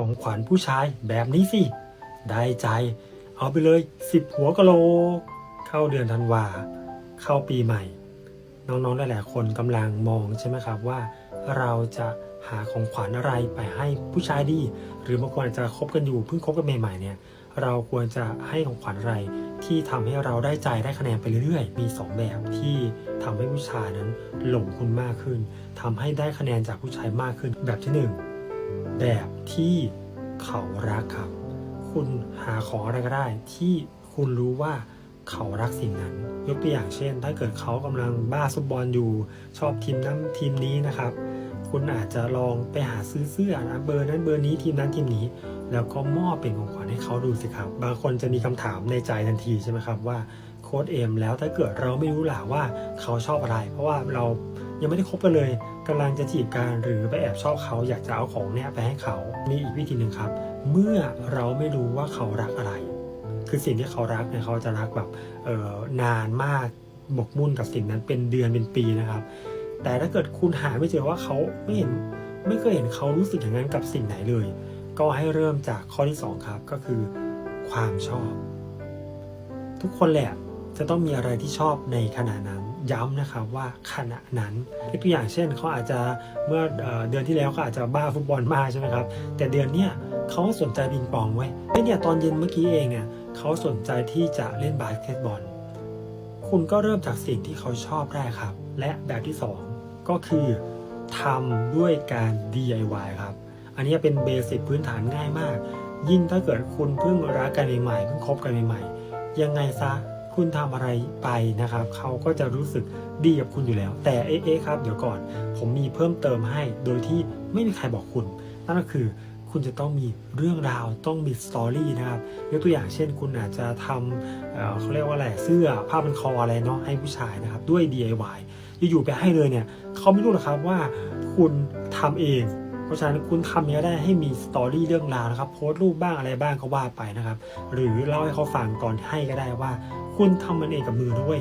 ของขวัญผู้ชายแบบนี้สิ ได้ใจเอาไปเลยสิบหัวกะโหลเข้าเดือนธันวา เข้าปีใหม่ น้องๆหลายๆคนกำลังมองใช่ไหมครับว่า เราจะหาของขวัญอะไรไปให้ผู้ชายดี หรือบางคนอาจจะคบกันอยู่เพิ่งคบกันใหม่ๆเนี่ยเราควรจะให้ของขวัญอะไรที่ทำให้เราได้ใจได้คะแนนไปเรื่อยๆ มี 2 แบบที่ทำให้ผู้ชายนั้นหลงคุณมากขึ้นทำให้ได้คะแนนจากผู้ชายมากขึ้นแบบที่หนึ่ง แบบที่เขารักครับ คุณหาของอะไรก็ได้ที่คุณรู้ว่าเขารักสิ่งนั้น ยกตัวอย่างเช่น ถ้าเกิดเขากำลังบ้าฟุตบอลอยู่ ชอบทีมนั้นทีมนี้นะครับ คุณอาจจะลองไปหาซื้อเสื้อนะเบอร์นั้นเบอร์นี้ทีมนั้นทีมนี้ แล้วก็มอบเป็นของขวัญให้เขาดูสิครับ บางคนจะมีคำถามในใจทันทีใช่ไหมครับว่าโค้ดเอ็มแล้วถ้าเกิดเราไม่รู้หล่ะว่าเขาชอบอะไร เพราะว่าเรา ยังไม่ได้คบกันเลยกำลังจะจีบกันหรือไปแอบชอบเขาอยากจะเอาของเนี้ยไปให้เขามีอีกวิธีหนึ่งครับ เมื่อเราไม่รู้ว่าเขารักอะไร คือสิ่งที่เขารักเนี่ยเขาจะรักแบบเออนานมากหมกมุ่นกับสิ่งนั้นเป็นเดือนเป็นปีนะครับ แต่ถ้าเกิดคุณหาไม่เจอว่าเขาไม่เห็นไม่เคยเห็นเขารู้สึกอย่างนั้นกับสิ่งไหนเลย ก็ให้เริ่มจากข้อที่ 2 ครับก็คือความชอบ ทุกคนแหละจะต้องมีอะไรที่ชอบในขณะนั้น ย้ำนะครับว่าขณะนั้นยกตัวอย่างเช่นเขาอาจจะเมื่อเดือนที่แล้วเขาอาจจะบ้าฟุตบอลมากใช่ไหมครับ แต่เดือนเนี้ยเขาสนใจปิงปองไว้ยเอ้เนี่ยตอนเย็นเมื่อกี้เองเนี่ยเขาสนใจที่จะเล่นบาสเกตบอล คุณก็เริ่มจากสิ่งที่เขาชอบได้ครับ และแบบที่ 2 ก็คือทำด้วยการ DIY ครับ อันนี้เป็นเบสิกพื้นฐานง่ายมาก ยิ่งถ้าเกิดคุณเพิ่งรักกันใหม่ๆเพิ่งคบกันใหม่ๆยังไงซะ คุณทำอะไรไปนะครับ เขาก็จะรู้สึกดีกับคุณอยู่แล้ว แต่เอ๊ะครับเดี๋ยวก่อน ผมมีเพิ่มเติมให้โดยที่ไม่มีใครบอกคุณ นั่นก็คือคุณจะต้องมีเรื่องราวต้องมีสตอรี่นะครับยกตัวอย่างเช่น คุณอาจจะทำเเขาเรียกว่าอะไรเสื้อผ้าพันคออะไรเนาะให้ผู้ชายนะครับด้วย DIY อยู่ๆไปให้เลยเนี่ยเขาไม่รู้หรอกครับว่าคุณทำเอง เพราะฉะนั้นคุณทำเนี้ยได้ให้มีสตอรี่เรื่องราวนะครับโพสต์รูปบ้างอะไรบ้างก็ว่าไปนะครับ หรือเล่าให้เขาฟังก่อนให้ก็ได้ว่า คุณทำมันเองกับมือด้วย